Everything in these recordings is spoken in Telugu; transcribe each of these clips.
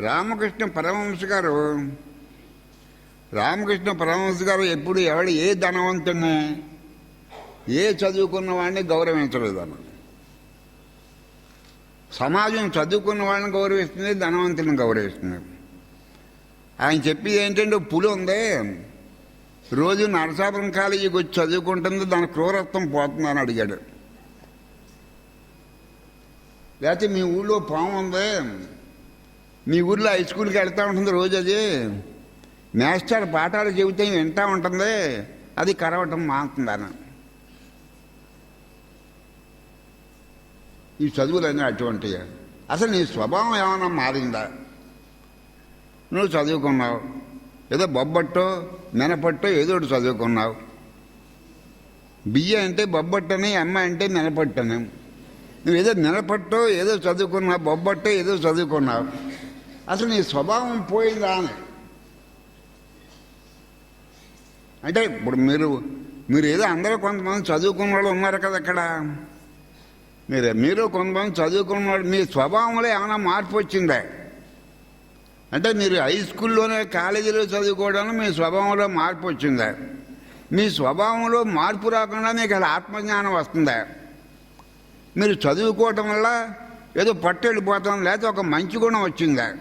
రామకృష్ణ పరమహంస గారు రామకృష్ణ పరమహంస గారు ఎప్పుడు ఎవడు ఏ ధనవంతుడిని ఏ చదువుకున్న వాడిని గౌరవించలేదు అన్నది సమాజం చదువుకున్న వాళ్ళని గౌరవిస్తుంది ధనవంతుని గౌరవిస్తుంది. ఆయన చెప్పేది ఏంటంటే పులి ఉంది. రోజు నరసాపురం కాలేజీకి వచ్చి చదువుకుంటుంది దాని క్రూరత్వం పోతుందని అడిగాడు. లేకపోతే మీ ఊళ్ళో పాము ఉంది. మీ ఊర్లో హై స్కూల్కి వెళ్తూ ఉంటుంది రోజు అది. మాస్టర్ పాఠాలు చెబితే వింటూ ఉంటుంది. అది కరవటం మానుతుందని ఈ చదువులన్నీ అటువంటివి అసలు నీ స్వభావం ఏమైనా మారిందా? నువ్వు చదువుకున్నావు. ఏదో బొబ్బట్టో మెనపట్టో ఏదో ఒకటి చదువుకున్నావు. బియ్య అంటే బొబ్బట్టని అమ్మ అంటే మెనపట్టని. నువ్వు ఏదో మినపట్టో ఏదో చదువుకున్నావు బొబ్బట్టో ఏదో చదువుకున్నావు. అసలు నీ స్వభావం పోయిందా అని అంటే ఇప్పుడు మీరు మీరు ఏదో అందరూ కొంతమంది చదువుకున్న వాళ్ళు ఉన్నారు కదా అక్కడ. మీరు మీరు కొంతమంది చదువుకున్న వాళ్ళు మీ స్వభావంలో ఏమైనా మార్పు వచ్చిందా? అంటే మీరు హై స్కూల్లోనే కాలేజీలో చదువుకోవడంలో మీ స్వభావంలో మార్పు వచ్చిందా? మీ స్వభావంలో మార్పు రాకుండా మీకు అలా ఆత్మజ్ఞానం వస్తుందా? మీరు చదువుకోవటం వల్ల ఏదో పట్టు వెళ్ళిపోతాం లేకపోతే ఒక మంచి గుణం వచ్చిందా?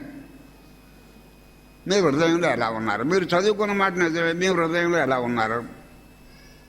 మీ హృదయంలో ఎలా ఉన్నారు? మీరు చదువుకున్న మాట నిజమే మీ హృదయంలో ఎలా ఉన్నారు?